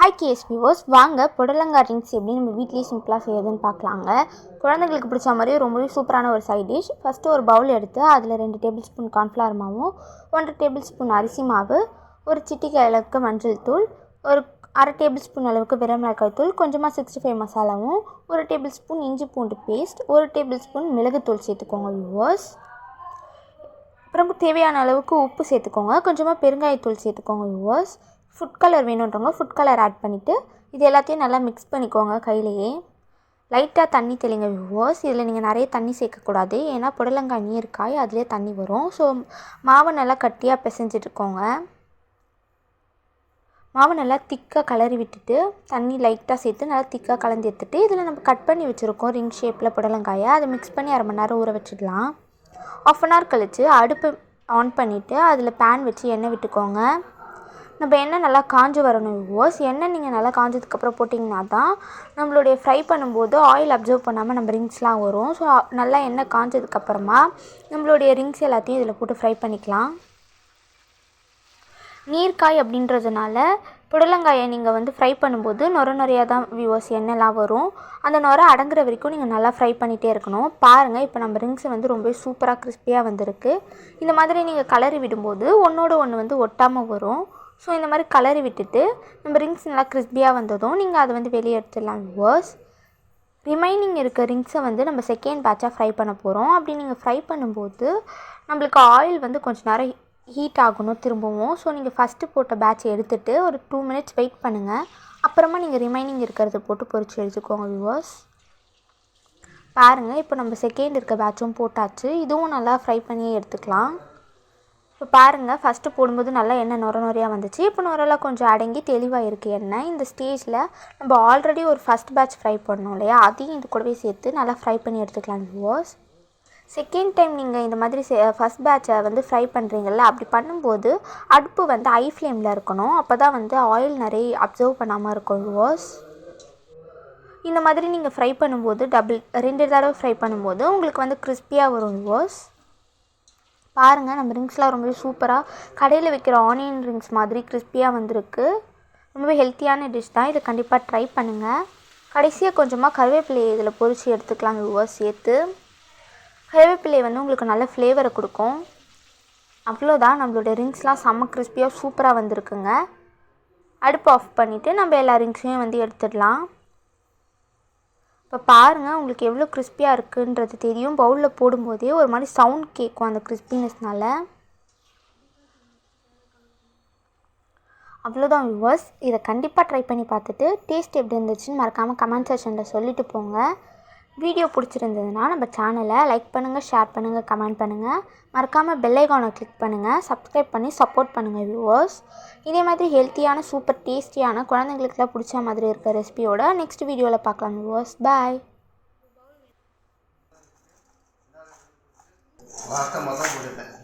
Hi guys viewers வாங்க புடலங்காய் rings எப்படி நம்ம வீட்லேயே சிம்பிளாக செய்யறதுன்னு பார்க்கலாங்க. குழந்தைங்களுக்கு பிடிச்ச மாதிரியே ரொம்பவே சூப்பரான ஒரு சைட் டிஷ் ஃபஸ்ட்டு ஒரு பவுல் எடுத்து அதில் ரெண்டு டேபிள் ஸ்பூன் கார்ன்ஃப்ளவர் மாவும் ஒன்றரை டேபிள் ஸ்பூன் அரிசி மாவு ஒரு சிட்டிக்காய் அளவுக்கு மஞ்சள் தூள் ஒரு அரை டேபிள் ஸ்பூன் அளவுக்கு மிளகாய் தூள் கொஞ்சமாக சிக்ஸ்டி ஃபைவ் மசாலாவும் ஒரு டேபிள் ஸ்பூன் இஞ்சி பூண்டு பேஸ்ட் ஒரு டேபிள் ஸ்பூன் மிளகுத்தூள் சேர்த்துக்கோங்க வியூவர்ஸ் அப்புறம் தேவையான அளவுக்கு உப்பு சேர்த்துக்கோங்க கொஞ்சமாக பெருங்காயத்தூள் சேர்த்துக்கோங்க வியூவர்ஸ் ஃபுட் கலர் வேணுன்றவங்க ஃபுட் கலர் ஆட் பண்ணிவிட்டு இது எல்லாத்தையும் நல்லா மிக்ஸ் பண்ணிக்கோங்க கையிலேயே. லைட்டாக தண்ணி தெளிங்க வியூவர்ஸ் இதில் நீங்கள் நிறைய தண்ணி சேர்க்கக்கூடாது. ஏன்னா புடலங்காய் நீர்க்காய் அதிலே தண்ணி வரும். ஸோ மாவை நல்லா கட்டியாக பிசைஞ்சிட்ருக்கோங்க மாவு நல்லா திக்காக கலரி விட்டுட்டு தண்ணி லைட்டாக சேர்த்து நல்லா திக்காக கலந்து எடுத்துட்டு இதில் நம்ம கட் பண்ணி வச்சுருக்கோம் ரிங் ஷேப்பில் புடலங்காயை. அதை மிக்ஸ் பண்ணி அரை மணி நேரம் ஊற வச்சிடலாம். ஆஃப் அன் ஹவர் கழித்து அடுப்பு ஆன் பண்ணிவிட்டு அதில் பேன் வச்சு எண்ணெய் விட்டுக்கோங்க. நம்ம எண்ணெய் நல்லா காஞ்சு வரணும் விவோஸ் எண்ணெய் நீங்கள் நல்லா காஞ்சதுக்கப்புறம் போட்டிங்கன்னா தான் நம்மளுடைய ஃப்ரை பண்ணும்போது ஆயில் அப்சர்வ் பண்ணாமல் நம்ம ரிங்ஸ்லாம் வரும். ஸோ நல்லா எண்ணெய் காஞ்சதுக்கப்புறமா நம்மளுடைய ரிங்ஸ் எல்லாத்தையும் இதில் போட்டு ஃப்ரை பண்ணிக்கலாம். நீர்க்காய் அப்படின்றதுனால புடலங்காயை நீங்கள் வந்து ஃப்ரை பண்ணும்போது நொர நொறையாக தான் வியூவர்ஸ் எண்ணெய்லாம் வரும். அந்த நொரை அடங்குற வரைக்கும் நீங்கள் நல்லா ஃப்ரை பண்ணிகிட்டே இருக்கணும். பாருங்கள் இப்போ நம்ம ரிங்ஸ் வந்து ரொம்ப சூப்பராக கிறிஸ்பியாக வந்திருக்கு. இந்த மாதிரி நீங்கள் கலரி விடும்போது ஒன்றோட ஒன்று வந்து ஒட்டாமல் வரும். ஸோ இந்த மாதிரி கலரி விட்டுட்டு நம்ம ரிங்ஸ் நல்லா கிறிஸ்பியாக வந்ததும் நீங்கள் அதை வந்து வெளியே எடுத்துடலாம் வேர்ஸ் ரிமைனிங் இருக்க ரிங்ஸை வந்து நம்ம செகண்ட் பேட்சாக ஃப்ரை பண்ண போகிறோம் அப்படி நீங்கள் ஃப்ரை பண்ணும்போது நம்மளுக்கு ஆயில் வந்து கொஞ்சம் நேரம் ஹீட் ஆகணும் திரும்பவும். ஸோ நீங்கள் ஃபஸ்ட்டு போட்ட பேட்சை எடுத்துகிட்டு ஒரு டூ மினிட்ஸ் வெயிட் பண்ணுங்கள் அப்புறமா நீங்கள் ரிமைனிங் இருக்கிறத போட்டு பொறிச்சு எடுத்துக்கோங்க வியூவர்ஸ் பாருங்கள் இப்போ நம்ம செகண்ட் இருக்க பேட்சும் போட்டாச்சு. இதுவும் நல்லா ஃப்ரை பண்ணியே எடுத்துக்கலாம். இப்போ பாருங்கள் ஃபஸ்ட்டு போடும்போது நல்லா எண்ணெய் நுர நுறையாக வந்துச்சு. இப்போ நுரெல்லாம் கொஞ்சம் அடங்கி தெளிவாக இருக்குது எண்ணெய். இந்த ஸ்டேஜில் நம்ம ஆல்ரெடி ஒரு ஃபஸ்ட் பேட்ச் ஃப்ரை பண்ணோம் இல்லையா? அதையும் இது கூடவே சேர்த்து நல்லா ஃப்ரை பண்ணி எடுத்துக்கலாம் வியூவர்ஸ் செகண்ட் டைம் நீங்கள் இந்த மாதிரி ஃபஸ்ட் பேட்சை வந்து ஃப்ரை பண்ணுறீங்கள்ல அப்படி பண்ணும்போது அடுப்பு வந்து ஐ ஃப்ளேமில் இருக்கணும். அப்போ தான் வந்து ஆயில் நிறைய அப்சர்வ் பண்ணாமல் இருக்கும் வியூவர்ஸ் இந்த மாதிரி நீங்கள் ஃப்ரை பண்ணும்போது டபுள் ரெண்டு தடவை ஃப்ரை பண்ணும்போது உங்களுக்கு வந்து கிறிஸ்பியாக வரும் வியூவர்ஸ் பாருங்கள் நம்ம ரிங்ஸ்லாம் ரொம்பவே சூப்பராக கடையில் விற்கிற ஆனியன் ரிங்ஸ் மாதிரி கிறிஸ்பியாக வந்திருக்கு. ரொம்பவே ஹெல்த்தியான டிஷ் தான். இதை கண்டிப்பாக ட்ரை பண்ணுங்கள் கடைசியாக கொஞ்சமாக கருவேப்பிலையை இதில் பொரித்து எடுத்துக்கலாம் வியூவர்ஸ் சேர்த்து. கருவேப்பிலை வந்து உங்களுக்கு நல்ல ஃப்ளேவரை கொடுக்கும். அவ்வளோதான் நம்மளோட ரிங்ஸ்லாம் செம்ம கிறிஸ்பியாக சூப்பராக வந்திருக்குங்க. அடுப்பு ஆஃப் பண்ணிவிட்டு நம்ம எல்லா ரிங்ஸையும் வந்து எடுத்துடலாம். இப்போ பாருங்கள் உங்களுக்கு எவ்வளோ கிறிஸ்பியாக இருக்குன்றது தெரியும். பவுலில் போடும்போதே ஒரு மாதிரி சவுண்ட் கேட்கும் அந்த கிறிஸ்பினஸ்னால் அவ்வளோதான் வியூவர்ஸ் இதை கண்டிப்பாக ட்ரை பண்ணி பார்த்துட்டு டேஸ்ட் எப்படி இருந்துச்சுன்னு மறக்காமல் கமெண்ட் செக்ஷனில் சொல்லிட்டு போங்க. வீடியோ பிடிச்சிருந்ததுன்னா நம்ம சேனலை லைக் பண்ணுங்கள் ஷேர் பண்ணுங்கள் கமெண்ட் பண்ணுங்கள் மறக்காமல் பெல்லைகானை கிளிக் பண்ணுங்கள் சப்ஸ்கிரைப் பண்ணி சப்போர்ட் பண்ணுங்கள் வியூவர்ஸ் இதே மாதிரி ஹெல்த்தியான சூப்பர் டேஸ்டியான குழந்தைங்களுக்குலாம் பிடிச்ச மாதிரி இருக்க ரெசிபியோட நெக்ஸ்ட் வீடியோவில் பார்க்கலாம் வியூவர்ஸ் பாய் வார்த்தை மொத்தம் போட்டுட்டேன்.